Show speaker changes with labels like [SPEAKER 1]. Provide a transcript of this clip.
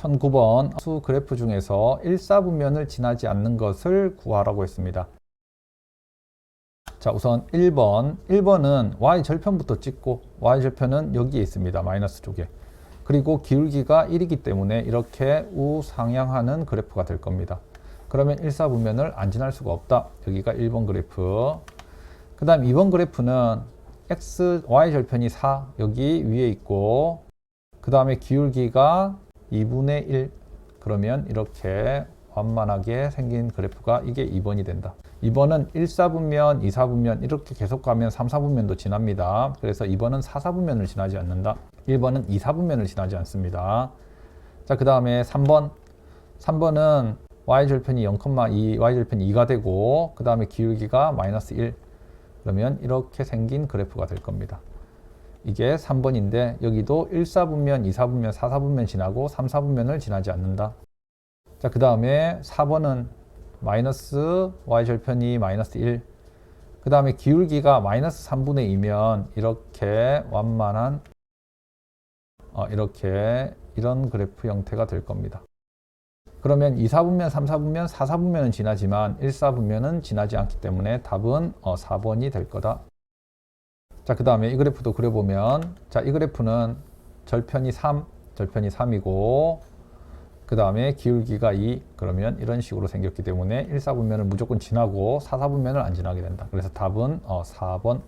[SPEAKER 1] 1009번 수 그래프 중에서 1, 4분면을 지나지 않는 것을 구하라고 했습니다. 자, 우선 1번. 1번은 y 절편부터 찍고 y 절편은 여기에 있습니다. 마이너스 쪽에. 그리고 기울기가 1이기 때문에 이렇게 우상향하는 그래프가 될 겁니다. 그러면 1, 4분면을 안 지날 수가 없다. 여기가 1번 그래프. 그 다음 2번 그래프는 x, y 절편이 4 여기 위에 있고 그 다음에 기울기가 2분의 1 그러면 이렇게 완만하게 생긴 그래프가 이게 2번이 된다. 2번은 1, 4분면, 2, 4분면 이렇게 계속 가면 3, 4분면도 지납니다. 그래서 2번은 4, 4분면을 지나지 않는다. 1번은 2, 4분면을 지나지 않습니다. 자, 그 다음에 3번. 3번은 y절편이 0,2, y절편이 2가 되고 그 다음에 기울기가 마이너스 1 그러면 이렇게 생긴 그래프가 될 겁니다. 이게 3번인데 여기도 1, 4분면, 2, 4분면, 4, 4분면 지나고 3, 4분면을 지나지 않는다. 자, 그 다음에 4번은 마이너스 y절편이 마이너스 1. 그 다음에 기울기가 마이너스 3분의 2면 이렇게 완만한 어, 이렇게 이런 그래프 형태가 될 겁니다. 그러면 2, 4분면, 3, 4분면, 4, 4분면은 지나지만 1, 4분면은 지나지 않기 때문에 답은 어, 4번이 될 거다. 자, 그 다음에 이 그래프도 그려보면 자, 이 그래프는 절편이 3, 절편이 3이고 그 다음에 기울기가 2 그러면 이런 식으로 생겼기 때문에 1, 4분면을 무조건 지나고 4, 4분면을 안 지나게 된다. 그래서 답은 어, 4번